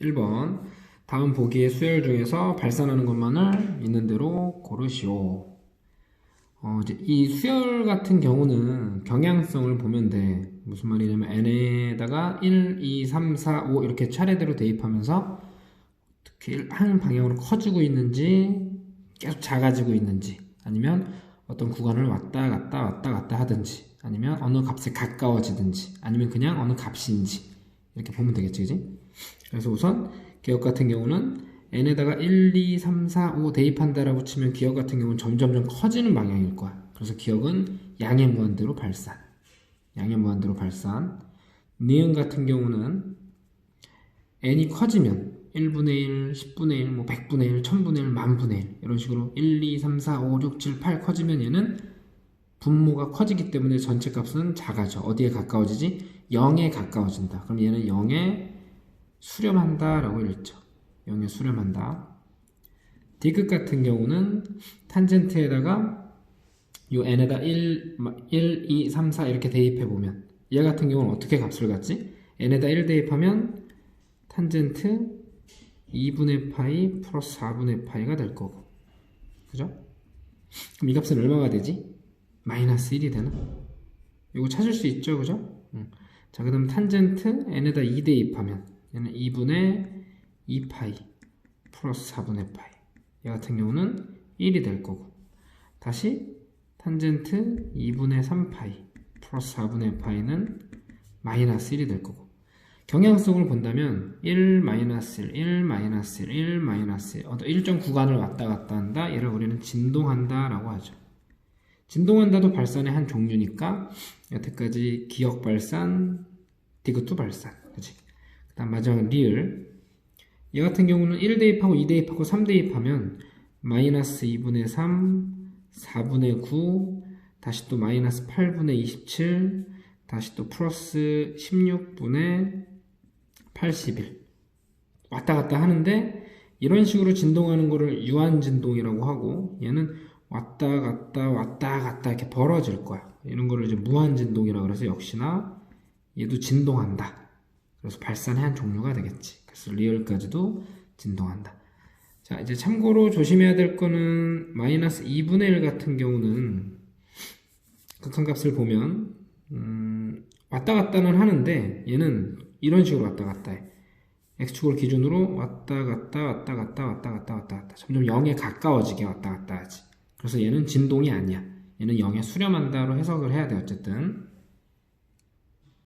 1번 다음 보기의 수열 중에서 발산하는 것만을 있는 대로 고르시오. 어, 이제 이 수열 같은 경우는 경향성을 보면 돼. 무슨 말이냐면 n에다가 1, 2, 3, 4, 5 이렇게 차례대로 대입하면서 특히 한 방향으로 커지고 있는지 계속 작아지고 있는지 아니면 어떤 구간을 왔다 갔다 왔다 갔다 하든지 아니면 어느 값에 가까워지든지 아니면 그냥 어느 값인지 이렇게 보면 되겠지 그지? 그래서 우선 기억 같은 경우는 n에다가 1, 2, 3, 4, 5 대입한다라고 치면 기억 같은 경우는 점점점 커지는 방향일 거야. 그래서 기억은 양의 무한대로 발산. 양의 무한대로 발산. 니은 같은 경우는 n이 커지면 1분의 1, 10분의 1, 뭐 100분의 1, 1000분의 1, 만분의 1 이런 식으로 1, 2, 3, 4, 5, 6, 7, 8 커지면 얘는 분모가 커지기 때문에 전체 값은 작아져. 어디에 가까워지지? 0에 가까워진다. 그럼 얘는 0에 수렴한다 라고 읽죠. 0에 수렴한다. 디귿 같은 경우는 탄젠트에다가 요 n에다 1, 1, 2, 3, 4 이렇게 대입해 보면 얘 같은 경우는 어떻게 값을 갖지? n에다 1 대입하면 탄젠트 2분의 파이 플러스 4분의 파이가 될 거고 그죠? 그럼 이 값은 얼마가 되지? 마이너스 1이 되나? 이거 찾을 수 있죠 그죠? 응. 자 그 다음 탄젠트 n에다 2 대입하면 얘는 2분의 2파이 플러스 4분의 파이 얘 같은 경우는 1이 될 거고 다시 탄젠트 2분의 3파이 플러스 4분의 파이는 마이너스 1이 될 거고 경향성을 본다면 1 마이너스 1, 1 마이너스 1, 1 마이너스 1 어떤 일정 구간을 왔다 갔다 한다 얘를 우리는 진동한다 라고 하죠 진동한다도 발산의 한 종류니까 여태까지 기억 발산, 디귿도 발산. 그치? 그 다음 마지막 리을. 얘 같은 경우는 1 대입하고 2 대입하고 3 대입하면 마이너스 2분의 3, 4분의 9 다시 또 마이너스 8분의 27 다시 또 플러스 16분의 81 왔다 갔다 하는데 이런 식으로 진동하는 거를 유한 진동이라고 하고 얘는 왔다 갔다 왔다 갔다 이렇게 벌어질 거야. 이런 거를 이제 무한 진동이라고 그래서 역시나 얘도 진동한다. 그래서 발산의 한 종류가 되겠지. 그래서 리얼까지도 진동한다. 자 이제 참고로 조심해야 될 거는 마이너스 2분의 1 같은 경우는 극한값을 보면 음, 왔다 갔다는 하는데 얘는 이런 식으로 왔다 갔다 해. x축을 기준으로 왔다 갔다 왔다 갔다 왔다 갔다 왔다 갔다. 점점 0에 가까워지게 왔다 갔다 하지. 그래서 얘는 진동이 아니야. 얘는 0에 수렴한다로 해석을 해야 돼 어쨌든.